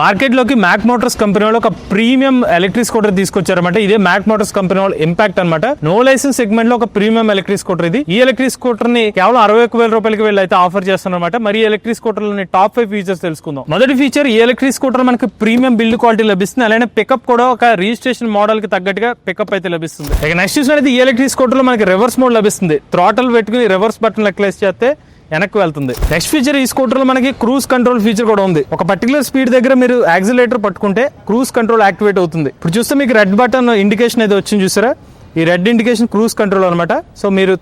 మార్కెట్లోకి Mac Motors company వాళ్ళు ఒక ప్రీమియం ఎలక్ట్రిక్ స్కూటర్ తీసుకొచ్చారన్నమాట. ఇదే మ్యాక్ మోటార్స్ కంపెనీ వాళ్ళు ఇంపాక్ట్ అన్నమాట. నో లైసెన్స్ సెగ్మెంట్లో ఒక ప్రీమియం ఎలక్ట్రిక్ స్కూటర్ ఇది. ఈ ఎలక్ట్రిక్ స్కూటర్ని కేవలం అరవై ఒక వేల రూపాయలకి వెళ్ళి అయితే ఆఫర్ చేస్తున్నారన్నమాట. మరి ఎలక్ట్రిక్ స్కూటర్లోని టాప్ ఫైవ్ ఫీచర్స్ తెలుసుకుందాం. మొదటి ఫీచర్ ఈ ఎలక్ట్రిక్ స్కూటర్ మనకి ప్రీమియం బిల్డ్ క్వాలిటీ లభిస్తుంది. అలానే పికప్ కూడా ఒక రిజిస్ట్రేషన్ మోడల్కి తగ్గట్టుగా పికప్ అయితే లభిస్తుంది. ఇక నెక్స్ట్ చూసినట్టు ఈ ఎలక్ట్రిక్ స్కూటర్లో మనకి రివర్స్ మోడ్ లభిస్తుంది. థ్రాటల్ పెట్టుకుని రివర్స్ బటన్ ఎక్లేస్ చేస్తే వెనక్కి వెళ్తుంది. నెక్స్ట్ ఫీచర్ ఈ స్కూటర్లో మనకి క్రూజ్ కంట్రోల్ ఫీచర్ కూడా ఉంది. ఒక పర్టికులర్ స్పీడ్ దగ్గర మీరు యాక్సిలేటర్ పట్టుకుంటే క్రూజ్ కంట్రోల్ యాక్టివేట్ అవుతుంది. ఇప్పుడు చూస్తే మీకు రెడ్ బటన్ ఇండికేషన్ అయితే వచ్చింది చూసారా? ఈ రెడ్ ఇండికేషన్ క్రూజ్ కంట్రోల్ అనమాట సో మీరు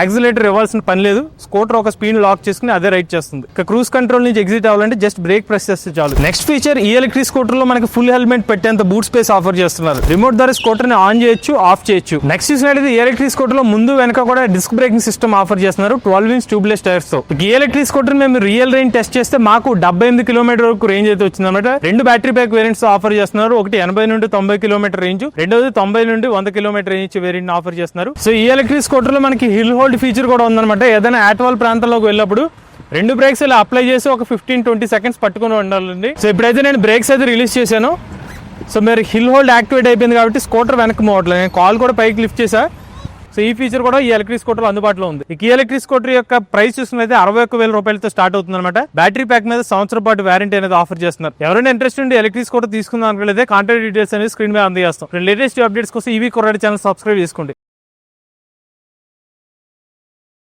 యాక్సిలేటర్ ఇవ్వాల్సిన పని లేదు. స్కూటర్ ఒక స్పీడ్ లాక్ చేసుకుని అదే రైట్ చేస్తుంది. ఇక క్రూజ్ కంట్రోల్ నుంచి ఎగ్జిట్ అవ్వాలంటే జస్ట్ బ్రేక్ ప్రెస్ చేస్తే చాలు. నెక్స్ట్ ఫీచర్ ఈ ఎలక్ట్రిక్ స్కూటర్లో మనకి ఫుల్ హెల్మెట్ పెట్టేంత బూట్ స్పేస్ ఆఫర్ చేస్తున్నారు. రిమోట్ ద్వారా స్కూటర్ని ఆన్ చేయొచ్చు ఆఫ్ చేయొచ్చు. నెక్స్ట్ చూసినట్లయితే ఈ ఎలక్ట్రిక్ స్కూటర్లో ముందు వెనక కూడా డిస్క్ బ్రేకింగ్ సిస్టమ్ ఆఫర్ చేస్తున్నారు ట్వెల్వ్ ఇంచ్ ట్యూబ్లెస్ టైర్స్తో ఈ ఎలక్ట్రిక్ స్కూటర్ మేము రియల్ రేంజ్ టెస్ట్ చేస్తే మాకు డెబ్బై ఎనిమిది కిలోమీటర్ వరకు రేంజ్ అయితే వచ్చింది అనమాట రెండు బ్యాటరీ బ్యాక్ వేరియంట్స్ ఆఫర్ చేస్తున్నారు. ఒకటి ఎనభై నుండి తొంభై కిలోమీటర్ రేంజ్ రెండోది తొంభై నుండి వంద కిలోమీటర్ రేంజ్ వేరియంట్ ఆఫర్ చేస్తున్నారు. సో ఈ ఎలక్ట్రిక్ స్కూటర్లో మనకి హిల్ హోల్డ్ ఫీచర్ కూడా ఉందన్నమాట. ఏదైనా యాట్వాల్ ప్రాంతంలోకి వెళ్ళినప్పుడు రెండు బ్రేక్స్ ఇలా అప్లై చేసి ఒక ఫిఫ్టీన్ ట్వంటీ సెకండ్స్ పట్టుకుని ఉండాలండి. సో ఇప్పుడైతే నేను బ్రేక్స్ అయితే రిలీజ్ చేశాను. సో మీరు హిల్ హోల్డ్ యాక్టివేట్ అయిపోయింది కాబట్టి స్కూటర్ వెనక్కి మోవట్లేదు నేను కాల్ కూడా పైకి లిఫ్ట్ చేశా. సో ఈ ఫీచర్ కూడా ఈ ఎలక్ట్రిక్ స్కూటర్ అందుబాటులో ఉంది. ఈ ఎలక్ట్రిక్ స్కూటర్ యొక్క ప్రైస్ చూసుకున్నైతే అరవై ఒక్క వేల రూపాయలతో స్టార్ట్ అవుతుంది అనమాట బ్యాటరీ ప్యాక్ మీద సంవత్సరం పాటు వారంటీ అనేది ఆఫర్ చేస్తున్నారు. ఎవరైనా ఇంట్రెస్ట్ ఉండి ఎలక్ట్రిక్ స్కూటర్ తీసుకుందాం అనుకోలేదు కాంటాక్ట్ డీటెయిల్స్ అనేది స్క్రీన్ మీద అందజేస్తాం. లేటెస్ట్ అప్డేట్స్ కోసం ఈవీ కొరడి ఛానల్ సబ్స్క్రైబ్ చేసుకోండి.